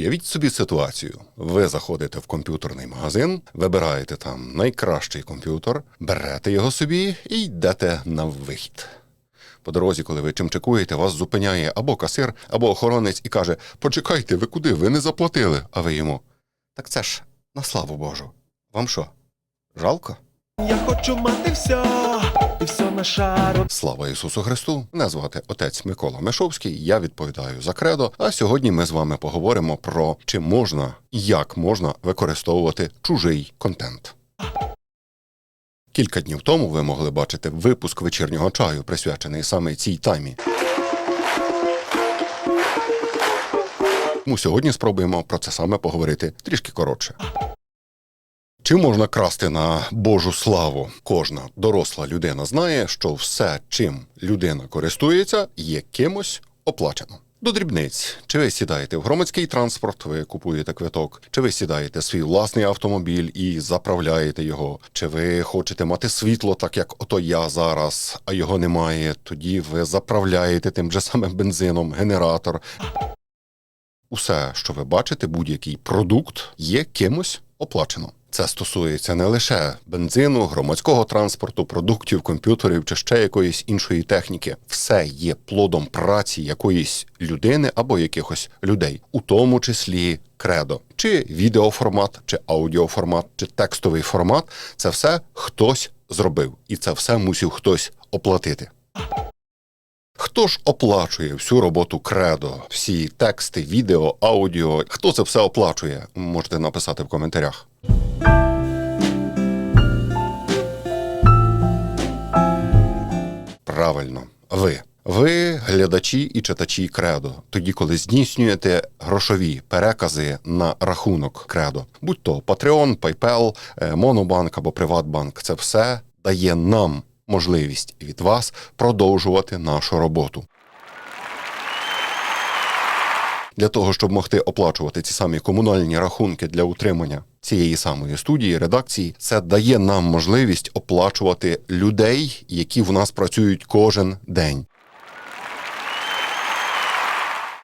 Уявіть собі ситуацію. Ви заходите в комп'ютерний магазин, вибираєте там найкращий комп'ютер, берете його собі і йдете на вихід. По дорозі, коли ви чимчикуєте, вас зупиняє або касир, або охоронець і каже: Почекайте, ви куди? Ви не заплатили. А ви йому. Так це ж на славу Божу. Вам що? Жалко? Я хочу мати все, і все на шару. Слава Ісусу Христу! Мене звати отець Микола Мишовський. Я відповідаю за кредо. А сьогодні ми з вами поговоримо про чи можна як можна використовувати чужий контент. Кілька днів тому ви могли бачити випуск вечірнього чаю, присвячений саме цій темі. Тому сьогодні спробуємо про це саме поговорити трішки коротше. Чи можна красти на Божу славу? Кожна доросла людина знає, що все, чим людина користується, є кимось оплачено. До дрібниць. Чи ви сідаєте в громадський транспорт, ви купуєте квиток, чи ви сідаєте свій власний автомобіль і заправляєте його, чи ви хочете мати світло, так як ото я зараз, а його немає, тоді ви заправляєте тим же самим бензином генератор. Усе, що ви бачите, будь-який продукт є кимось оплачено. Це стосується не лише бензину, громадського транспорту, продуктів, комп'ютерів чи ще якоїсь іншої техніки. Все є плодом праці якоїсь людини або якихось людей, у тому числі кредо, чи відеоформат, чи аудіоформат, чи текстовий формат. Це все хтось зробив, і це все мусив хтось оплатити. Хто ж оплачує всю роботу кредо, всі тексти, відео, аудіо? Хто це все оплачує? Можете написати в коментарях. Правильно, ви. Ви глядачі і читачі кредо, тоді, коли здійснюєте грошові перекази на рахунок кредо, будь то Patreon, PayPal, Монобанк або Приватбанк, це все дає нам можливість від вас продовжувати нашу роботу. Для того, щоб могти оплачувати ці самі комунальні рахунки для утримання цієї самої студії, редакції, це дає нам можливість оплачувати людей, які в нас працюють кожен день.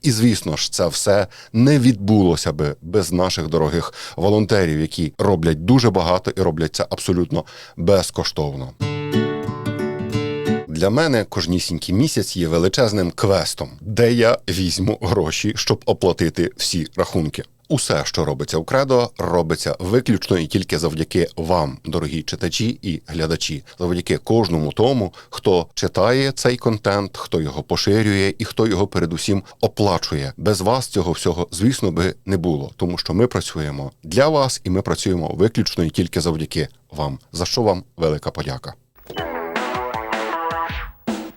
І звісно ж, це все не відбулося би без наших дорогих волонтерів, які роблять дуже багато і роблять це абсолютно безкоштовно. Для мене кожнісінький місяць є величезним квестом, де я візьму гроші, щоб оплатити всі рахунки. Усе, що робиться в кредо, робиться виключно і тільки завдяки вам, дорогі читачі і глядачі, завдяки кожному тому, хто читає цей контент, хто його поширює і хто його передусім оплачує. Без вас цього всього, звісно, би не було, тому що ми працюємо для вас і ми працюємо виключно і тільки завдяки вам. За що вам велика подяка.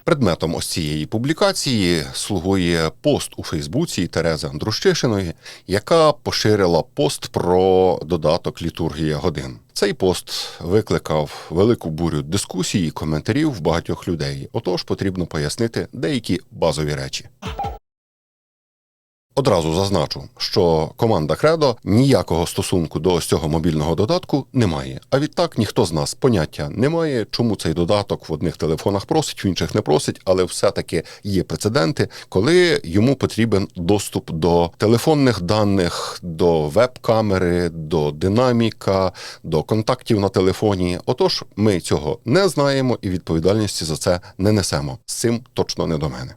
Предметом ось цієї публікації слугує пост у Фейсбуці Терези Андрущишиної, яка поширила пост про додаток Літургія годин. Цей пост викликав велику бурю дискусій і коментарів в багатьох людей. Отож потрібно пояснити деякі базові речі. Одразу зазначу, що команда Кредо ніякого стосунку до ось цього мобільного додатку не має. А відтак ніхто з нас поняття не має, чому цей додаток в одних телефонах просить, в інших не просить, але все-таки є прецеденти, коли йому потрібен доступ до телефонних даних, до веб-камери, до динаміка, до контактів на телефоні. Отож, ми цього не знаємо і відповідальності за це не несемо. З цим точно не до мене.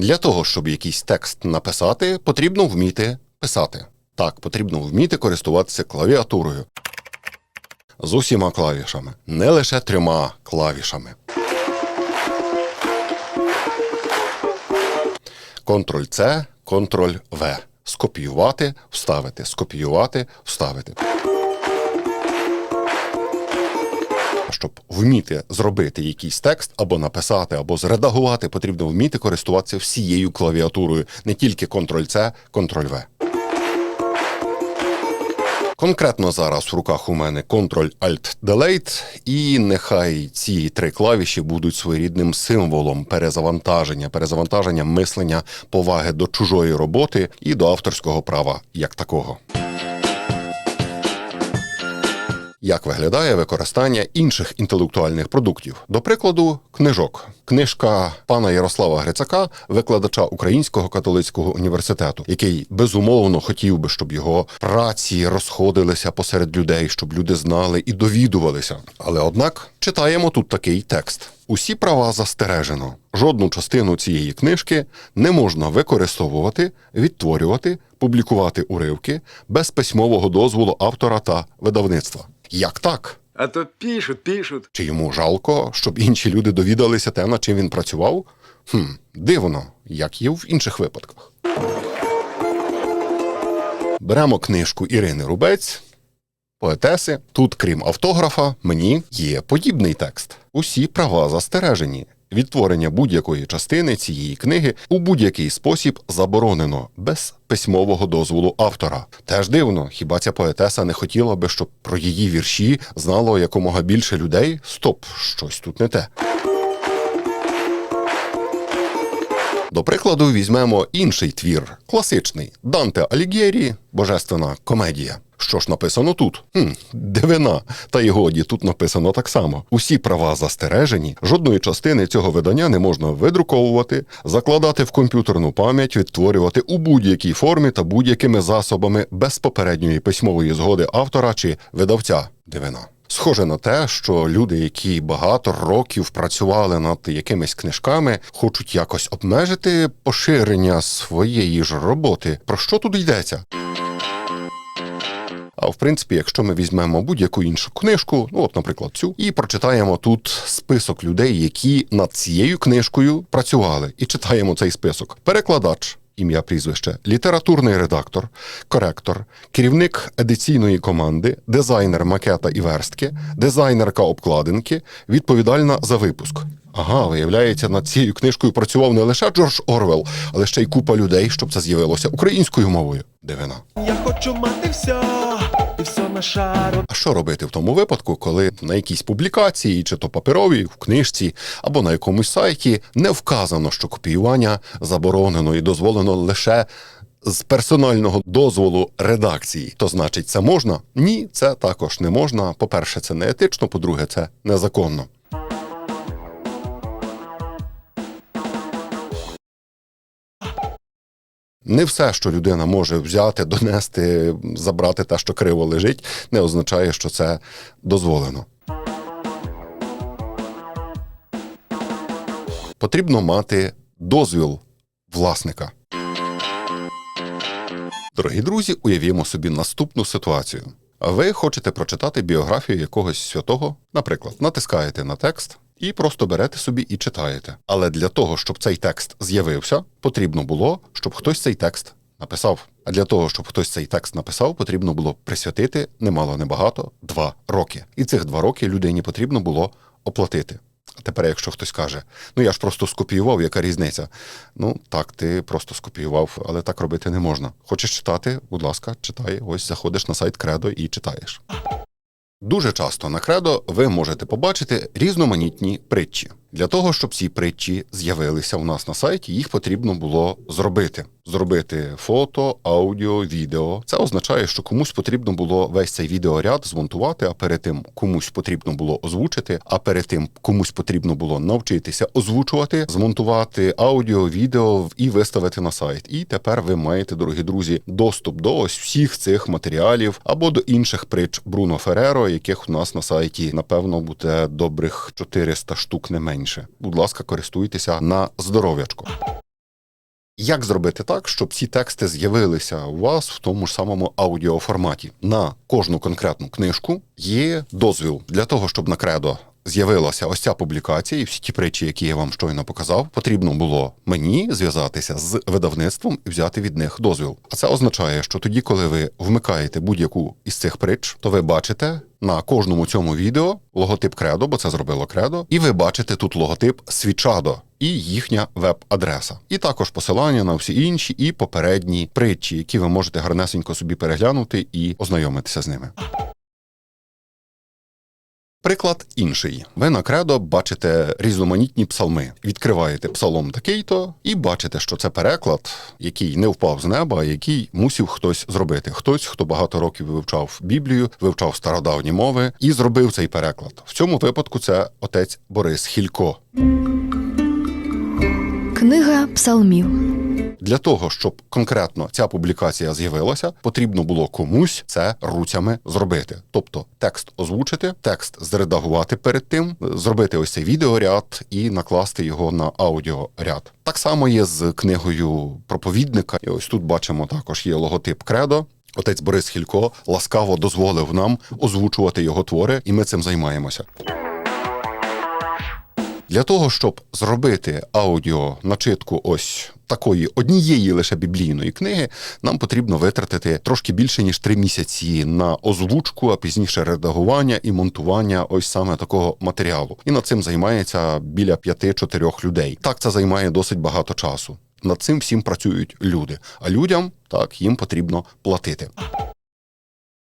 Для того, щоб якийсь текст написати, потрібно вміти писати. Так, потрібно вміти користуватися клавіатурою. З усіма клавішами, не лише трьома клавішами. Ctrl-C, Ctrl-V. Скопіювати, вставити, скопіювати, вставити. Щоб вміти зробити якийсь текст або написати, або зредагувати, потрібно вміти користуватися всією клавіатурою, не тільки Ctrl-C, Ctrl-V. Конкретно зараз в руках у мене Ctrl-Alt-Delete, і нехай ці три клавіші будуть своєрідним символом перезавантаження, перезавантаження мислення, поваги до чужої роботи і до авторського права як такого. Як виглядає використання інших інтелектуальних продуктів. До прикладу, книжок. Книжка пана Ярослава Грицака, викладача Українського католицького університету, який безумовно хотів би, щоб його праці розходилися посеред людей, щоб люди знали і довідувалися. Але однак читаємо тут такий текст. Усі права застережено. Жодну частину цієї книжки не можна використовувати, відтворювати, публікувати уривки без письмового дозволу автора та видавництва. Як так? А то пишуть, пишуть. Чи йому жалко, щоб інші люди довідалися те, над чим він працював? Хм, дивно, як є в інших випадках. Беремо книжку Ірини Рубець, поетеси. Тут, крім автографа, мені є подібний текст. Усі права застережені. Відтворення будь-якої частини цієї книги у будь-який спосіб заборонено без письмового дозволу автора. Теж дивно, хіба ця поетеса не хотіла би, щоб про її вірші знало якомога більше людей? Стоп, щось тут не те. До прикладу, візьмемо інший твір, класичний Данте Алігєрі, Божественна комедія. Що ж написано тут? Хм, дивина. Та й годі, тут написано так само. Усі права застережені, жодної частини цього видання не можна видруковувати, закладати в комп'ютерну пам'ять, відтворювати у будь-якій формі та будь-якими засобами без попередньої письмової згоди автора чи видавця. Дивина. Схоже на те, що люди, які багато років працювали над якимись книжками, хочуть якось обмежити поширення своєї ж роботи. Про що тут йдеться? А в принципі, якщо ми візьмемо будь-яку іншу книжку, ну от, наприклад, цю, і прочитаємо тут список людей, які над цією книжкою працювали, і читаємо цей список. Перекладач. Ім'я прізвище, літературний редактор, коректор, керівник едиційної команди, дизайнер макета і верстки, дизайнерка обкладинки, відповідальна за випуск. Ага, виявляється, над цією книжкою працював не лише Джордж Орвел, але ще й купа людей, щоб це з'явилося українською мовою. Дивина. Я хочу мати все, і все на шару. А що робити в тому випадку, коли на якійсь публікації, чи то паперовій, в книжці або на якомусь сайті не вказано, що копіювання заборонено і дозволено лише з персонального дозволу редакції? То значить, це можна? Ні, це також не можна. По-перше, це не етично, по-друге, це незаконно. Не все, що людина може взяти, донести, забрати те, що криво лежить, не означає, що це дозволено. Потрібно мати дозвіл власника. Дорогі друзі, уявімо собі наступну ситуацію. Ви хочете прочитати біографію якогось святого, наприклад, натискаєте на текст і просто берете собі і читаєте. Але для того, щоб цей текст з'явився, потрібно було, щоб хтось цей текст написав. А для того, щоб хтось цей текст написав, потрібно було присвятити немало небагато два роки. І цих два роки людині потрібно було оплатити. А тепер, якщо хтось каже, ну я ж просто скопіював, яка різниця? Ну так, ти просто скопіював, але так робити не можна. Хочеш читати? Будь ласка, читай. Ось заходиш на сайт Кредо і читаєш. Дуже часто на кредо ви можете побачити різноманітні притчі. Для того, щоб ці притчі з'явилися у нас на сайті, їх потрібно було зробити. Зробити фото, аудіо, відео. Це означає, що комусь потрібно було весь цей відеоряд змонтувати, а перед тим комусь потрібно було озвучити, а перед тим комусь потрібно було навчитися озвучувати, змонтувати аудіо, відео і виставити на сайт. І тепер ви маєте, дорогі друзі, доступ до ось всіх цих матеріалів або до інших притч Бруно Фереро, яких у нас на сайті напевно буде добрих 400 штук не менше. Будь ласка, користуйтеся на здоров'ячко. Як зробити так, щоб ці тексти з'явилися у вас в тому ж самому аудіоформаті? На кожну конкретну книжку є дозвіл для того, щоб на кредо з'явилася ось ця публікація, і всі ті притчі, які я вам щойно показав, потрібно було мені зв'язатися з видавництвом і взяти від них дозвіл. А це означає, що тоді, коли ви вмикаєте будь-яку із цих притч, то ви бачите на кожному цьому відео логотип кредо, бо це зробило кредо, і ви бачите тут логотип Свічадо і їхня веб-адреса. І також посилання на всі інші і попередні притчі, які ви можете гарнесенько собі переглянути і ознайомитися з ними. Приклад інший. Ви на кредо бачите різноманітні псалми. Відкриваєте псалом такий-то і бачите, що це переклад, який не впав з неба, а який мусив хтось зробити. Хтось, хто багато років вивчав Біблію, вивчав стародавні мови і зробив цей переклад. В цьому випадку це отець Борис Хілько. Книга псалмів. Для того, щоб конкретно ця публікація з'явилася, потрібно було комусь це руцями зробити. Тобто текст озвучити, текст зредагувати перед тим, зробити ось цей відеоряд і накласти його на аудіоряд. Так само є з книгою проповідника. І ось тут бачимо також є логотип кредо. Отець Борис Хілько ласкаво дозволив нам озвучувати його твори, і ми цим займаємося. Для того, щоб зробити аудіо начитку ось такої однієї лише біблійної книги, нам потрібно витратити трошки більше ніж три місяці на озвучку, а пізніше редагування і монтування ось саме такого матеріалу. І над цим займається біля п'яти-чотирьох людей. Так це займає досить багато часу. Над цим всім працюють люди. А людям так їм потрібно платити.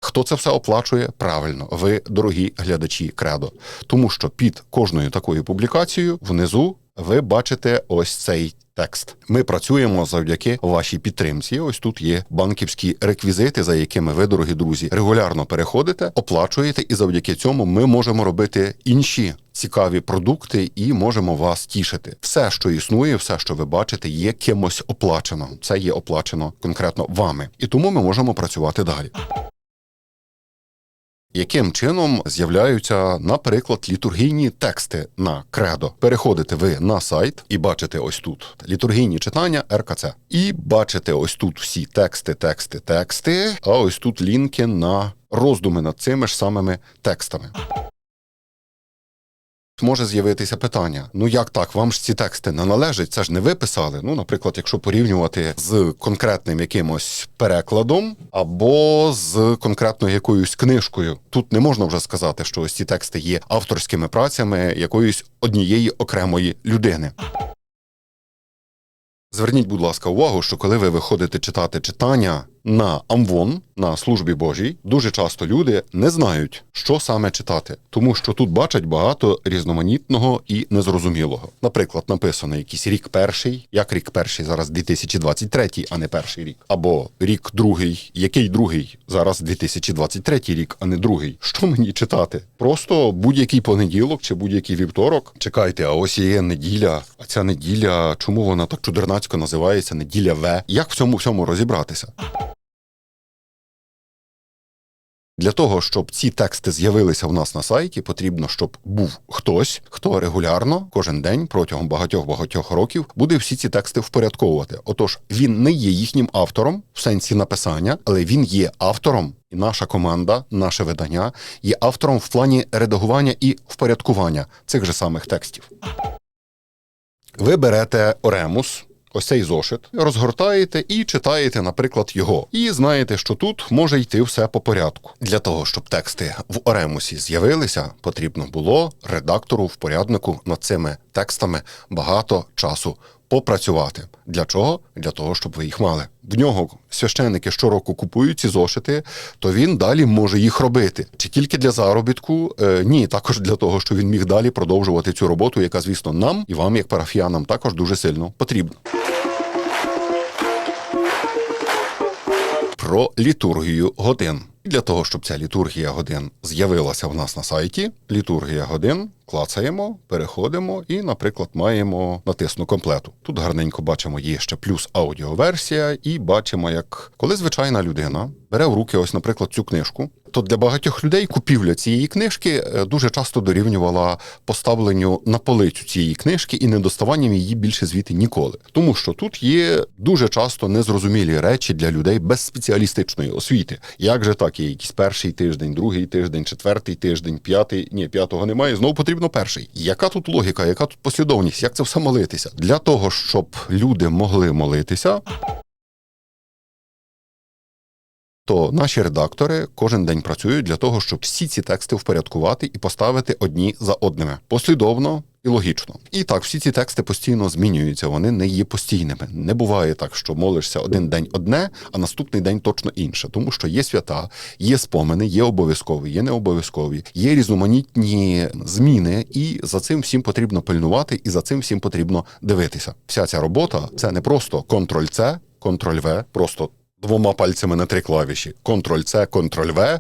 Хто це все оплачує? Правильно, ви, дорогі глядачі кредо. Тому що під кожною такою публікацією внизу ви бачите ось цей текст. Ми працюємо завдяки вашій підтримці. Ось тут є банківські реквізити, за якими ви, дорогі друзі, регулярно переходите, оплачуєте, і завдяки цьому ми можемо робити інші. Цікаві продукти і можемо вас тішити. Все, що існує, все, що ви бачите, є кимось оплачено. Це є оплачено конкретно вами, і тому ми можемо працювати далі яким чином з'являються, наприклад, літургійні тексти на кредо. Переходите ви на сайт і бачите ось тут літургійні читання РКЦ. І бачите ось тут всі тексти, тексти, тексти, а ось тут лінки на роздуми над цими ж самими текстами. Може з'явитися питання: ну як так, вам ж ці тексти не належать, це ж не ви писали. Ну, наприклад, якщо порівнювати з конкретним якимось перекладом або з конкретною якоюсь книжкою, тут не можна вже сказати, що ось ці тексти є авторськими працями якоїсь однієї окремої людини. Зверніть, будь ласка, увагу, що коли ви виходите читати читання на Амвон, на службі Божій, дуже часто люди не знають, що саме читати, тому що тут бачать багато різноманітного і незрозумілого. Наприклад, написано якийсь рік перший, як рік перший зараз 2023, а не перший рік, або рік другий, який другий зараз 2023 рік, а не другий. Що мені читати? Просто будь-який понеділок чи будь-який вівторок. Чекайте, а ось є неділя. А ця неділя, чому вона так чудернацько називається неділя В? Як в цьому всьому розібратися? Для того, щоб ці тексти з'явилися в нас на сайті, потрібно, щоб був хтось, хто регулярно кожен день протягом багатьох-багатьох років буде всі ці тексти впорядковувати. Отож, він не є їхнім автором в сенсі написання, але він є автором. І наша команда, наше видання є автором в плані редагування і впорядкування цих же самих текстів. Ви берете Оремус, ось цей зошит, розгортаєте і читаєте, наприклад, його. І знаєте, що тут може йти все по порядку. Для того, щоб тексти в Оремусі з'явилися, потрібно було редактору в поряднику над цими текстами багато часу попрацювати. Для чого? Для того, щоб ви їх мали. В нього священники щороку купують ці зошити, то він далі може їх робити. Чи тільки для заробітку? Е, ні, також для того, щоб він міг далі продовжувати цю роботу, яка, звісно, нам і вам, як парафіянам, також дуже сильно потрібна. Про літургію годин. Для того, щоб ця літургія годин з'явилася в нас на сайті, літургія годин клацаємо, переходимо і, наприклад, маємо натисну комплету. Тут гарненько бачимо, є ще плюс аудіоверсія, і бачимо, як коли звичайна людина бере в руки, ось, наприклад, цю книжку, то для багатьох людей купівля цієї книжки е, дуже часто дорівнювала поставленню на полицю цієї книжки і недоставанням її більше звідти ніколи. Тому що тут є дуже часто незрозумілі речі для людей без спеціалістичної освіти. Як же так, є якийсь перший тиждень, другий тиждень, четвертий тиждень, п'ятий, ні, п'ятого немає, знову потрібно перший. Яка тут логіка, яка тут послідовність, як це все молитися? Для того, щоб люди могли молитися, то наші редактори кожен день працюють для того, щоб всі ці тексти впорядкувати і поставити одні за одними послідовно. І логічно. І так, всі ці тексти постійно змінюються, вони не є постійними. Не буває так, що молишся один день одне, а наступний день точно інше. Тому що є свята, є спомини, є обов'язкові, є необов'язкові, є різноманітні зміни, і за цим всім потрібно пильнувати, і за цим всім потрібно дивитися. Вся ця робота це не просто контроль-С, контроль-В, просто двома пальцями на три клавіші. Контроль-С, контроль-В.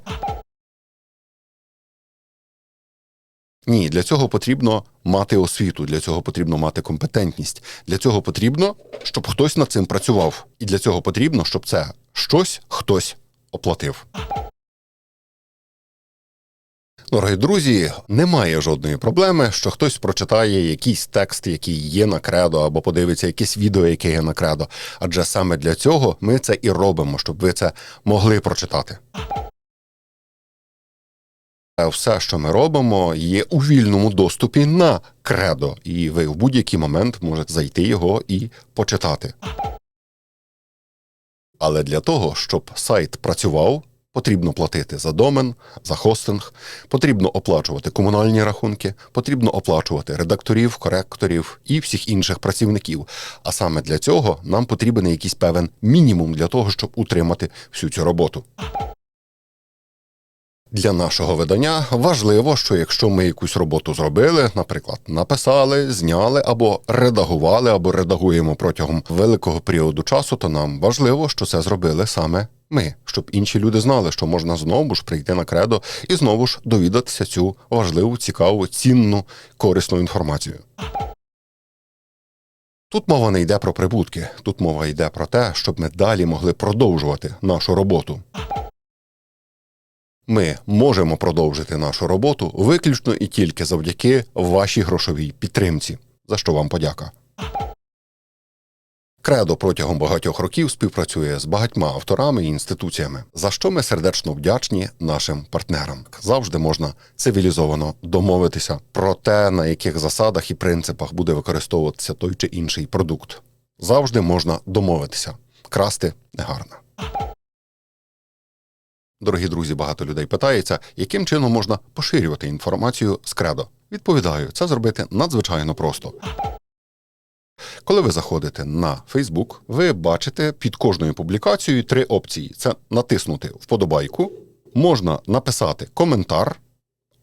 Ні, для цього потрібно мати освіту, для цього потрібно мати компетентність. Для цього потрібно, щоб хтось над цим працював. І для цього потрібно, щоб це щось хтось оплатив. Дорогі друзі, немає жодної проблеми, що хтось прочитає якийсь текст, який є на кредо, або подивиться якесь відео, яке є на кредо. Адже саме для цього ми це і робимо, щоб ви це могли прочитати. Е, Все, що ми робимо, є у вільному доступі на кредо, і ви в будь-який момент можете зайти його і почитати. Але для того, щоб сайт працював, потрібно платити за домен, за хостинг, потрібно оплачувати комунальні рахунки, потрібно оплачувати редакторів, коректорів і всіх інших працівників. А саме для цього нам потрібен якийсь певен мінімум для того, щоб утримати всю цю роботу. Для нашого видання важливо, що якщо ми якусь роботу зробили, наприклад, написали, зняли або редагували, або редагуємо протягом великого періоду часу, то нам важливо, що це зробили саме ми, щоб інші люди знали, що можна знову ж прийти на кредо і знову ж довідатися цю важливу, цікаву, цінну, корисну інформацію. Тут мова не йде про прибутки, тут мова йде про те, щоб ми далі могли продовжувати нашу роботу. Ми можемо продовжити нашу роботу виключно і тільки завдяки вашій грошовій підтримці, за що вам подяка. Кредо протягом багатьох років співпрацює з багатьма авторами і інституціями, за що ми сердечно вдячні нашим партнерам. Завжди можна цивілізовано домовитися про те, на яких засадах і принципах буде використовуватися той чи інший продукт. Завжди можна домовитися. Красти негарно. Дорогі друзі, багато людей питається, яким чином можна поширювати інформацію з кредо. Відповідаю, це зробити надзвичайно просто. Коли ви заходите на Facebook, ви бачите під кожною публікацією три опції: це натиснути вподобайку, можна написати коментар,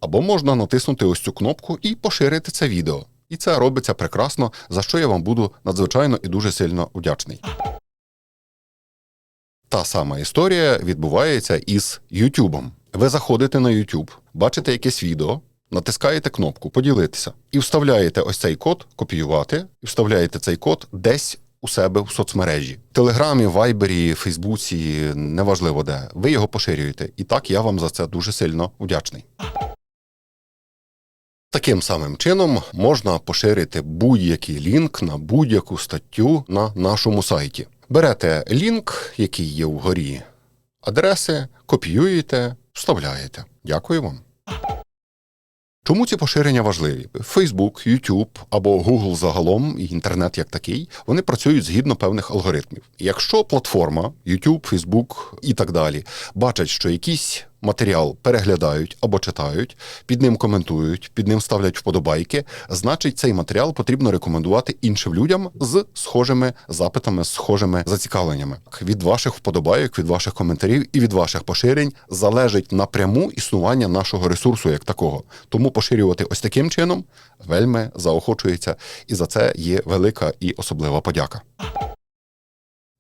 або можна натиснути ось цю кнопку і поширити це відео. І це робиться прекрасно, за що я вам буду надзвичайно і дуже сильно вдячний. Та сама історія відбувається із YouTube. Ви заходите на YouTube, бачите якесь відео, натискаєте кнопку Поділитися і вставляєте ось цей код, копіювати, і вставляєте цей код десь у себе в соцмережі. В Телеграмі, Вайбері, Фейсбуці, неважливо де. Ви його поширюєте. І так я вам за це дуже сильно вдячний. Таким самим чином можна поширити будь-який лінк на будь-яку статтю на нашому сайті. Берете лінк, який є вгорі, адреси, копіюєте, вставляєте. Дякую вам. Чому ці поширення важливі? Facebook, YouTube або Google загалом і інтернет як такий, вони працюють згідно певних алгоритмів. Якщо платформа YouTube, Facebook і так далі бачать, що якийсь матеріал переглядають або читають, під ним коментують, під ним ставлять вподобайки, значить цей матеріал потрібно рекомендувати іншим людям з схожими запитами, схожими зацікавленнями. Від ваших вподобайок, від ваших коментарів і від ваших поширень залежить напряму існування нашого ресурсу як такого. Тому поширювати ось таким чином вельми заохочується, і за це є велика і особлива подяка.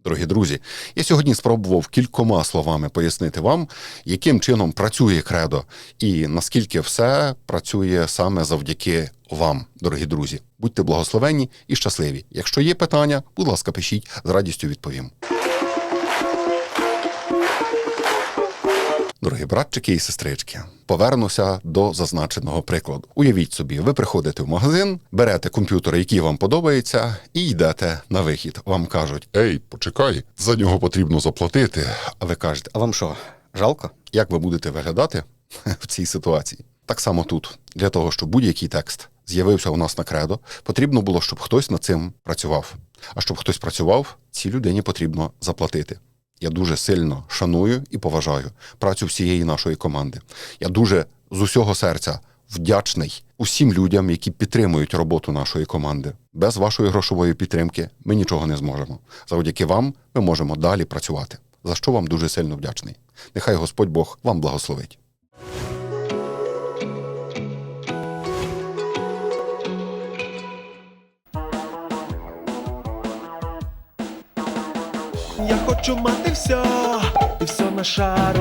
Дорогі друзі, я сьогодні спробував кількома словами пояснити вам, яким чином працює кредо, і наскільки все працює саме завдяки вам, дорогі друзі. Будьте благословенні і щасливі. Якщо є питання, будь ласка, пишіть, з радістю відповім. Дорогі братчики і сестрички, повернуся до зазначеного прикладу. Уявіть собі, ви приходите в магазин, берете комп'ютер, який вам подобається, і йдете на вихід. Вам кажуть: Ей, почекай, за нього потрібно заплатити. А ви кажете, а вам що, жалко? Як ви будете виглядати в цій ситуації? Так само тут, для того, щоб будь-який текст з'явився у нас на кредо, потрібно було, щоб хтось над цим працював. А щоб хтось працював, цій людині потрібно заплатити. Я дуже сильно шаную і поважаю працю всієї нашої команди. Я дуже з усього серця вдячний усім людям, які підтримують роботу нашої команди. Без вашої грошової підтримки ми нічого не зможемо. Завдяки вам ми можемо далі працювати. За що вам дуже сильно вдячний. Нехай Господь Бог вам благословить. Я хочу мати все, і все наша